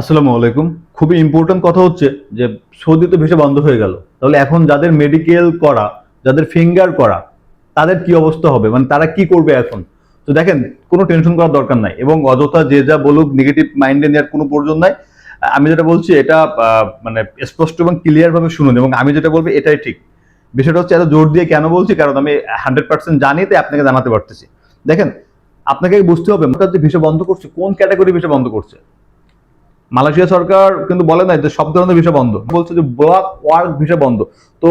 আসসালামু আলাইকুম। খুবই ইম্পর্টেন্ট কথা হচ্ছে যে সৌদি তো ভিসা বন্ধ হয়ে গেল। তাহলে এখন যাদের মেডিকেল করা, যাদের ফিঙ্গার করা, তাদের কি অবস্থা হবে? মানে তারা কি করবে এখন? তো দেখেন, কোনো টেনশন করার দরকার নাই এবং অযথা যে যা বলুক নেগেটিভ মাইন্ডে নেওয়ার কোনো প্রয়োজন নাই। আমি যেটা বলছি, এটা মানে স্পষ্ট এবং ক্লিয়ারভাবে শুনুন এবং আমি যেটা বলব, এটাই ঠিক। বিষয়টা হচ্ছে এত জোর দিয়ে কেন বলছি? কারণ আমি হান্ড্রেড পার্সেন্ট জানি, তাই আপনাকে জানাতে পারতেছি। দেখেন, আপনাকে বুঝতে হবে যে ভিসা বন্ধ করছে, কোন ক্যাটাগরি ভিসা বন্ধ করছে? মালয়েশিয়া সরকার কিন্তু বলে না যে সব ধরনের ভিসা বন্ধ। বলছে যে ব্লক ওয়ার্ক ভিসা বন্ধ। তো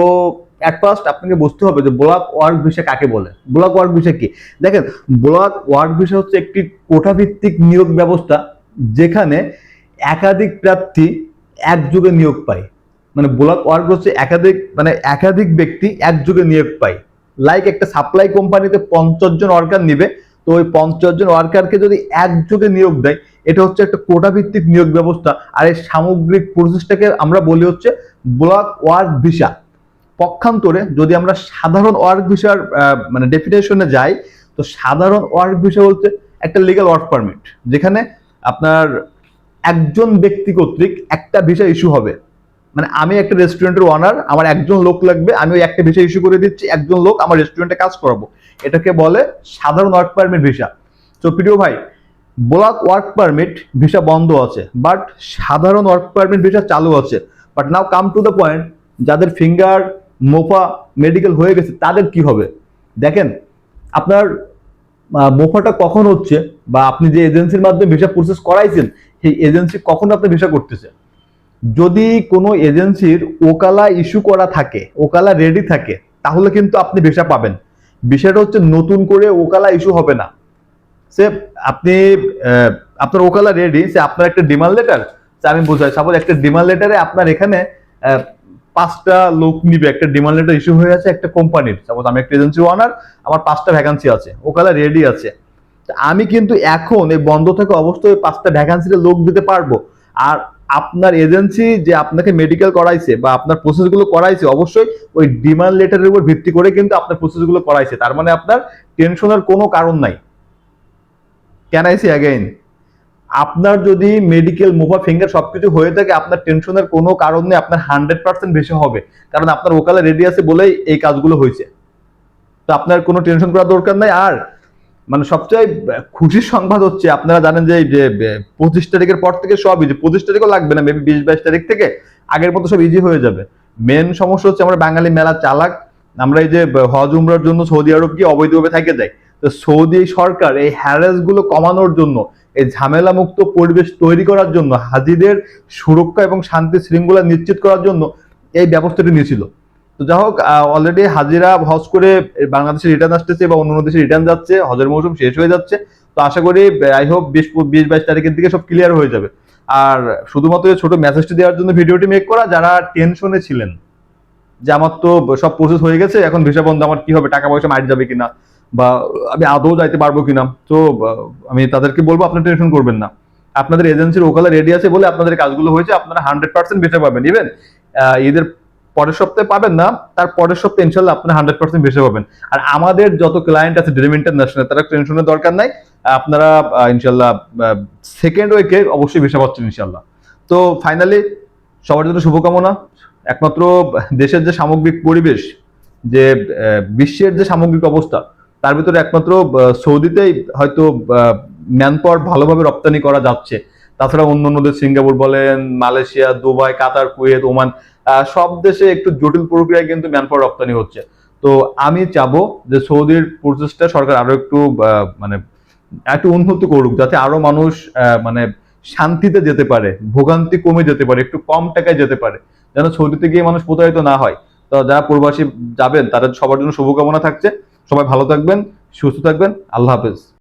অ্যাট ফার্স্ট আপনাকে বুঝতে হবে যে ব্লক ওয়ার্ক ভিসা কাকে বলে? ব্লক ওয়ার্ক ভিসা কি? দেখেন ব্লক ওয়ার্ক ভিসা হচ্ছে একটি কোটা ভিত্তিক নিয়োগ ব্যবস্থা যেখানে একাধিক প্রার্থী একযোগে নিয়োগ পায়। মানে ব্লক ওয়ার্ক হচ্ছে একাধিক মানে একাধিক ব্যক্তি একযোগে নিয়োগ পায়। লাইক একটা সাপ্লাই কোম্পানিতে পঞ্চাশ জন ওয়ার্কার নিবে তো ওই পঞ্চাশ জন ওয়ার্কারকে যদি একযোগে নিয়োগ দেয়, এটা হচ্ছে একটা কোটা ভিত্তিক নিয়োগ ব্যবস্থা। আর এই সামগ্রিক প্রসেসটাকে আমরা বলি হচ্ছে ব্লক ওয়ার্ক ভিসা পক্ষান্তরে যদি আমরা সাধারণ ওয়ার্ক ভিসার মানে ডেফিনেশনে যাই, তো সাধারণ ওয়ার্ক ভিসা বলতে একটা লিগ্যাল ওয়ার্ক পারমিট যেখানে আপনার একজন ব্যক্তি কর্তৃক একটা ভিসা ইস্যু হবে। মানে আমি একটা রেস্টুরেন্টের ওনার আমার একজন লোক লাগবে, আমি ওই একটা ভিসা ইস্যু করে দিচ্ছি, একজন লোক আমার রেস্টুরেন্টে কাজ করাবো। এটাকে বলে সাধারণ ওয়ার্ক পারমিট ভিসা তো প্রিয় ভাই ব্লক ওয়ার্ক পারমিট ভিসা বন্ধ আছে বাট সাধারণ ওয়ার্ক পারমিট ভিসা চালু আছে। But now come to the point যাদের ফিঙ্গার মোফা মেডিকেল হয়ে গেছে, তাদের কি হবে? দেখেন, আপনার মোফাটা কখন হচ্ছে, বা আপনি যে এজেন্সির মাধ্যমে ভিসা প্রসেস করাইছেন, সেই এজেন্সি কখন আপনি ভিসা করতেছে? যদি কোনো এজেন্সির ওকালা ইস্যু করা থাকে, ওকালা রেডি থাকে, তাহলে কিন্তু আপনি ভিসা পাবেন। বিষয়টা হচ্ছে নতুন করে ওকালা ইস্যু হবে না। সে আপনি আপনার ওকালা রেডি সে আপনার একটা ডিমান্ড লেটার আমি বোঝাই সাপোজ একটা ডিমান্ড লেটারে আপনার এখানে পাঁচটা লোক নিবে, একটা ডিমান্ড লেটার ইস্যু হয়ে আছে একটা কোম্পানির সাপোজ আমি একটা এজেন্সি ওনার আমার পাঁচটা ভ্যাকান্সি আছে, ওকালা রেডি আছে। আমি কিন্তু এখন এই বন্ধ থাকা অবস্থায় ওই পাঁচটা ভ্যাকান্সিতে লোক দিতে পারব। আর আপনার এজেন্সি যে আপনাকে মেডিকেল করাইছে বা আপনার প্রসেসগুলো করাইছে, অবশ্যই ওই ডিমান্ড লেটারের উপর ভিত্তি করে কিন্তু আপনার প্রসেসগুলো করাইছে। তার মানে আপনার টেনশনের কোনো কারণ নাই। ক্যান আই সি অ্যাগেইন আপনার যদি মেডিকেল মোভা ফিঙ্গার সবকিছু হয়ে থাকে, আপনার টেনশনের কোনো কারণ নেই, আপনার হান্ড্রেড পার্সেন্ট বেশি হবে। কারণ আপনার ওকালে রেডি আছে বলেই এই কাজগুলো হয়েছে। তো আপনার কোনো টেনশন করার দরকার নাই। আর মানে সবচেয়ে খুশির সংবাদ হচ্ছে, আপনারা জানেন যে পঁচিশ তারিখের পর থেকে সব ইজি পঁচিশ তারিখও লাগবে না মেবি বিশ বাইশ তারিখ থেকে আগের মতো সব ইজি হয়ে যাবে। মেন সমস্যা হচ্ছে আমরা বাঙালি মেলা চালাক, আমরা এই যে হজ উমরার জন্য সৌদি আরব গিয়ে অবৈধভাবে থেকে যাই। তো সৌদি সরকার এই হ্যারেসগুলো কমানোর জন্য, এই ঝামেলা মুক্ত পরিবেশ তৈরি করার জন্য, হাজিদের সুরক্ষা এবং শান্তি শৃঙ্খলা নিশ্চিত করার জন্য এই ব্যবস্থাটি নিয়েছিল। তো যাই হোক অলরেডি হাজিরা হজ করে বাংলাদেশে রিটার্ন আসতেছে বা অন্য দেশে রিটার্ন যাচ্ছে, হজের মৌসুম শেষ হয়ে যাচ্ছে। তো আশা করি আই হোপ বিশ বিশ বাইশ তারিখের দিকে সব ক্লিয়ার হয়ে যাবে। আর শুধুমাত্র ছোট মেসেজটি দেওয়ার জন্য ভিডিওটি মেক করা, যারা টেনশনে ছিলেন, যে আমার তো সব প্রসেস হয়ে গেছে, এখন ভিসা বন্ধ, আমার কি হবে, টাকা পয়সা মারি যাবে কিনা, বা আমি আদৌ যাইতে পারব কিনা, তো আমি তাদেরকে বলব, আপনার টেনশন করবেন না। আপনাদের এজেন্সির ওখানে রেডি আছে বলে আপনাদের কাজগুলো হয়েছে, আপনারা হান্ড্রেড পার্সেন্ট ভিসা পাবেন ইভেন ঈদের পরের সপ্তাহে পাবেন না, তার পরের সপ্তাহে ইনশাল্লাহ আপনারা হান্ড্রেড পার্সেন্ট বেঁচে পাবেন। আর আমাদের যত ক্লায়েন্ট আছে ড্রিম ইন্টারন্যাশনাল তারা টেনশনের দরকার নাই। আপনারা ইনশাল্লাহ সেকেন্ড উইকে অবশ্যই বেসা পাচ্ছেন ইনশাল্লাহ তো ফাইনালি সবার জন্য শুভকামনা। একমাত্র দেশের যে সামগ্রিক পরিবেশ, যে বিশ্বের যে সামগ্রিক অবস্থা, তার ভিতরে একমাত্র সৌদিতেই হয়তো ম্যান পাওয়ার ভালোভাবে রপ্তানি করা যাচ্ছে। তাছাড়া অন্য অন্য দেশ, সিঙ্গাপুর বলেন, Malaysia, Dubai, Qatar, Kuwait, Oman সব দেশে একটু জটিল প্রক্রিয়ায় কিন্তু ম্যান পাওয়ার রপ্তানি হচ্ছে। তো আমি চাবো যে সৌদির প্রচেষ্টা সরকার আরও একটু মানে একটু উন্নত করুক, যাতে আরও মানুষ মানে শান্তিতে যেতে পারে, ভোগান্তি কমে যেতে পারে, একটু কম টাকায় যেতে পারে, যেন সৌদিতে গিয়ে মানুষ প্রতারিত না হয়। তো যারা প্রবাসী যাবেন, তাদের সবার জন্য শুভকামনা থাকছে। সবাই ভালো থাকবেন, সুস্থ থাকবেন। আল্লাহ হাফেজ।